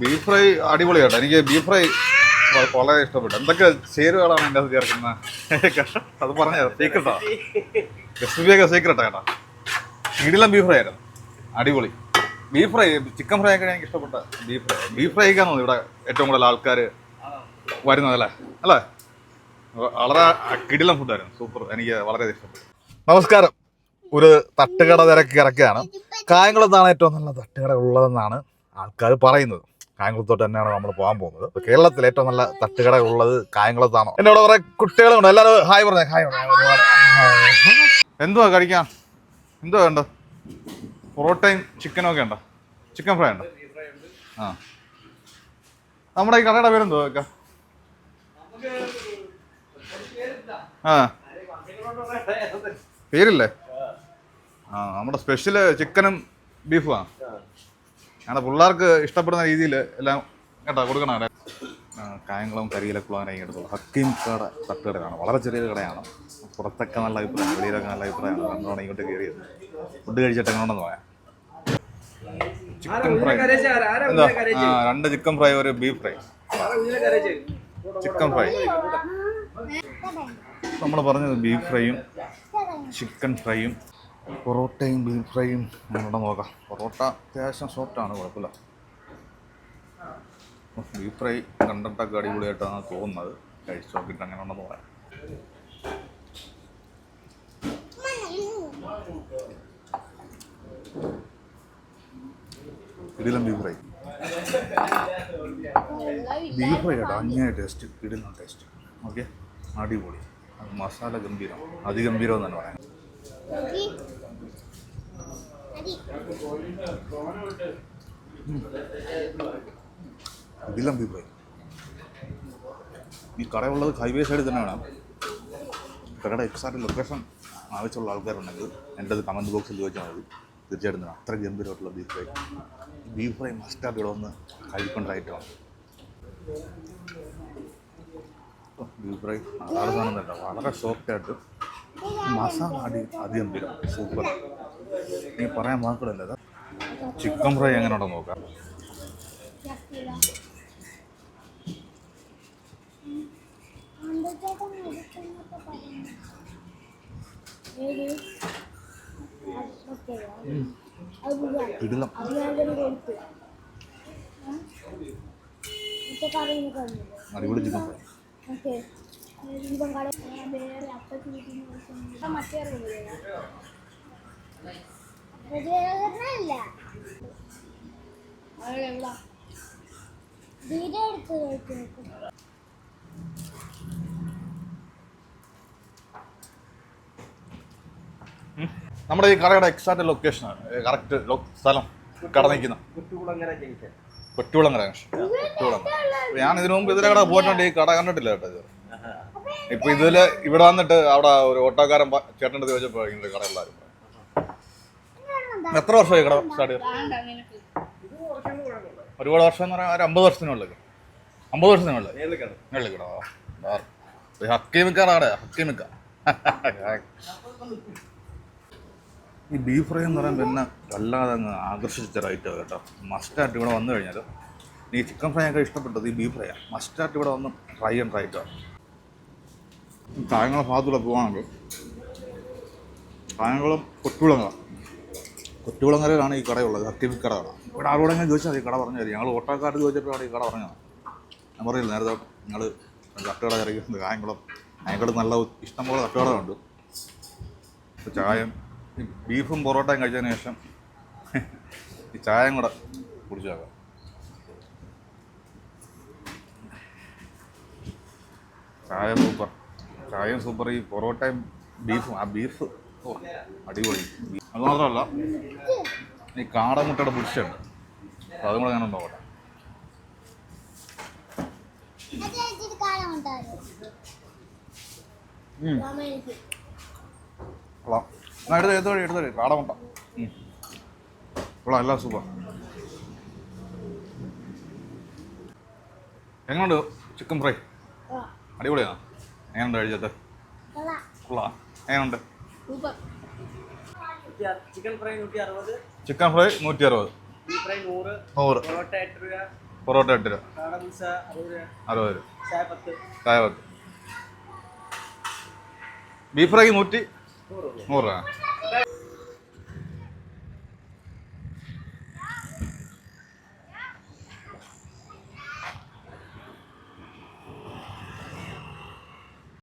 Beef fry അടിപൊളിയാട്ടോ. എനിക്ക് beef fry വളരെ ഇഷ്ടപ്പെട്ടു. എന്തൊക്കെ ചേരുവകളാണ് എന്റെ അത് ചേർക്കുന്നത്? അത് പറഞ്ഞ സീക്രട്ടാ റെസിപ്പിയൊക്കെ സീക്രട്ടാ കേട്ടോ. ഇടിലം ബീഫ് ഫ്രൈ ആയിരുന്നു. അടിപൊളി. ബീഫ് ഫ്രൈ ചിക്കൻ ഫ്രൈ ഒക്കെ എനിക്ക് ഇഷ്ടപ്പെട്ട ബീഫ് ഫ്രൈ. ബീഫ് ഫ്രൈ ഫ്രൈക്കാണ് ഇവിടെ ഏറ്റവും കൂടുതൽ ആൾക്കാർ വരുന്നത് അല്ലേ? അല്ലേ? വളരെ കിടിലം ഫുഡായിരുന്നു സൂപ്പർ എനിക്ക് വളരെ ഇഷ്ടപ്പെട്ടു. നമസ്കാരം. ഒരു തട്ടുകട തിരക്ക് ഇറക്കുകയാണ് കായംകുളത്താണ് ഏറ്റവും നല്ല തട്ടുകട ഉള്ളതെന്നാണ് ആൾക്കാർ പറയുന്നത്. കായംകുളത്തോട്ട് തന്നെയാണ് നമ്മൾ പോകാൻ പോകുന്നത്. കേരളത്തിൽ ഏറ്റവും നല്ല തട്ടുകട ഉള്ളത് കായംകുളത്താണോ അവിടെ കുറെ കുട്ടികളുണ്ട്. എല്ലാവരും ഹായ് പറഞ്ഞേ. ഹായ്. എന്തുവാ കഴിക്കാൻ? എന്തുവാ വേണ്ട പൊറോട്ടയും ചിക്കനും ഒക്കെ ഉണ്ടോ? ചിക്കൻ ഫ്രൈ ഉണ്ടോ? ആ. നമ്മുടെ ഈ കടയുടെ പേരെന്തുവാ വെക്ക ആ. പേരില്ലേ? ആ നമ്മുടെ സ്പെഷ്യൽ ചിക്കനും ബീഫുമാണ് ഞങ്ങളുടെ പിള്ളേർക്ക് ഇഷ്ടപ്പെടുന്ന രീതിയിൽ എല്ലാം കേട്ടോ കൊടുക്കണം കായംകുളം കരിയിലക്കുളം അങ്ങനെ എടുത്തോളൂ ഹക്കീം കട തട്ടുകടയാണ് വളരെ ചെറിയൊരു കടയാണ്. പുറത്തൊക്കെ നല്ല അഭിപ്രായം വെളിയിലൊക്കെ നല്ല അഭിപ്രായമാണ് രണ്ടോണം ഇങ്ങോട്ട് കയറിയത് ഫുഡ് കഴിച്ചിട്ട് എങ്ങനെയാണെന്ന് പറയാം ചിക്കൻ ഫ്രൈ എന്താ? രണ്ട് ചിക്കൻ ഫ്രൈ ഒരു ബീഫ് ഫ്രൈ ചിക്കൻ ഫ്രൈ നമ്മൾ പറഞ്ഞത് ബീഫ് ഫ്രൈയും ചിക്കൻ ഫ്രൈയും പൊറോട്ടയും ബീഫ് ഫ്രൈയും നമ്മുടെ നോക്കാം പൊറോട്ട അത്യാവശ്യം സോഫ്റ്റാണ് കുഴപ്പമില്ല. ബീഫ് ഫ്രൈ കണ്ടിട്ടൊക്കെ അടിപൊളിയായിട്ടാണ് തോന്നുന്നത്. കഴിച്ചു നോക്കിയിട്ട് അങ്ങനെ ഉണ്ടെന്ന് പറയാം. ഇടിലം ബീഫ് ഫ്രൈ ബീഫ് ഫ്രൈ കേട്ടോ അങ്ങനെ ടേസ്റ്റ് ഇടിലും ടേസ്റ്റ് ഓക്കെ അടിപൊളി. മസാല ഗംഭീരം. അതിഗംഭീരം എന്ന് തന്നെ പറയാം. ഫ്രൈ ഈ കടയുള്ളത് ഹൈവേ സൈഡിൽ തന്നെയാണ് കടയുടെ എക്സാക്ട് ലൊക്കേഷൻ ആവശ്യമുള്ള ആൾക്കാരുണ്ടെങ്കിൽ എന്റെ അത് കമന്റ് ബോക്സിൽ ചോദിച്ചാൽ മതി. തീർച്ചയായിട്ടും തന്നെ അത്ര ഗംഭീരമായിട്ടുള്ള ബീഫ് ഫ്രൈ ബീഫ് ഫ്രൈ മസ്റ്റായിട്ട് ഇവിടെ വന്ന് കഴിക്കേണ്ട ഐറ്റമാണ് ബീഫ് ഫ്രൈ അതാണ് സാധനം കേട്ടോ വളരെ സോഫ്റ്റായിട്ട് മസാല അടി അതിഗംഭീരം. സൂപ്പർ നീ പറയാൻ വാക്കുകളല്ല ചിക്കൻ ഫ്രൈ എങ്ങനെ ഉണ്ടോ നോക്കാം. ഇടലം. അടിപൊളി നോക്കി നമ്മുടെ ഈ കടയുടെ എക്സാക്ട് ലൊക്കേഷനാണ് കറക്റ്റ് സ്ഥലം കട നിൽക്കുന്ന കൊട്ടുകുളങ്ങര കൊറ്റുകുളങ്ങര ഞാൻ ഇതിനു മുമ്പ് ഇതിലെ കട പോയിട്ടുണ്ട്. ഈ കട കണ്ടിട്ടില്ല കേട്ടോ ഇത്. ഇപ്പൊ ഇതിൽ ഇവിടെ വന്നിട്ട് അവിടെ ഒരു ഓട്ടോക്കാരൻ ചേട്ടന്റെ ചോദിച്ചപ്പോ ഇങ്ങനെ കടയുള്ളവരും എത്ര വർഷമായി കട സ്റ്റാർട്ട് ഒരുപാട് വർഷം എന്ന് പറയാൻ ഒരു അമ്പത് വർഷത്തിനുള്ളിൽ അമ്പത് വർഷത്തിനുള്ളിൽ നേർലിക്കാണ് മുകളിൽ കിടോ ഹക്കീമിക്കാറാടെ ഹക്കീമിക്ക ഈ ബീഫ് ഫ്രൈ എന്ന് പറയുമ്പോൾ എന്നെ വല്ലാതെ അങ്ങ് ആകർഷിച്ച റൈറ്റാണ് കേട്ടോ. മസ്റ്റായിട്ട് ഇവിടെ വന്നു കഴിഞ്ഞാൽ ഈ ചിക്കൻ ഫ്രൈ ഒക്കെ ഇഷ്ടപ്പെട്ടത് ഈ ബീഫ് ഫ്രൈയാണ് മസ്റ്റായിട്ട് ഇവിടെ വന്ന് ട്രൈ ആൻഡ് റൈറ്റാണ് കായംകുളം ഭാഗത്തൂടെ പോവാണെങ്കിൽ കായംകുളം കൊട്ടുകുളങ്ങര കൊട്ടുകുളങ്ങരയിലാണ് ഈ കടയുള്ളത് ഹക്കീമിക് കട ഇവിടെ ആരോടെങ്കിലും ചോദിച്ചാൽ ഈ കട പറഞ്ഞു തരും. ഞങ്ങൾ ഓട്ടോക്കാർ ചോദിച്ചപ്പോഴാണ് ഈ കട പറഞ്ഞത് ഞാൻ പറയില്ല നേരത്തെ ഞങ്ങൾ തട്ടുകട ഇറങ്ങിയിട്ടുണ്ട്. കായംകുളം കായംകുളം നല്ല ഇഷ്ടംപോലെ തട്ടുകടകളുണ്ട് ചായം ബീഫും പൊറോട്ടയും കഴിച്ചതിന് ശേഷം ഈ ചായം കൂടെ കുടിച്ചു നോക്കാം. ചായ സൂപ്പർ. ചായയും സൂപ്പർ. ഈ പൊറോട്ടയും ബീഫും ആ ബീഫ് അടിപൊളി. അത് മാത്രമല്ല ഈ കാടമുട്ടയുടെ പുരുഷുണ്ട് അപ്പോൾ അതും കൂടെ ഞാൻ ഉണ്ടാവട്ടെ എന്നാ എടുത്ത് വഴി എടുത്തു വഴി കാടമുട്ട. മുട്ട കൊള്ളാം എല്ലാം സൂപ്പർ എങ്ങനെയുണ്ട് ചിക്കൻ ഫ്രൈ അടിപൊളിയാ എങ്ങനെയുണ്ട് കഴിച്ചത്? കൊള്ളാം. കൊള്ളാം. എങ്ങനെയുണ്ട് ചിക്കൻ ഫ്രൈ നൂറ്റി അറുപത് ചിക്കൻ ഫ്രൈ നൂറ്റി അറുപത് ഫ്രൈ നൂറ്. നൂറ്. പൊറോട്ട എട്ട് രൂപ പൊറോട്ട എട്ട് രൂപ കാട പിസ അറുപത് രൂപ. അറുപത് രൂപ. ചായ പത്ത്. ചായ പത്ത്. ബീഫ് ഫ്രൈ നൂറ്റി നൂറ് രൂപ.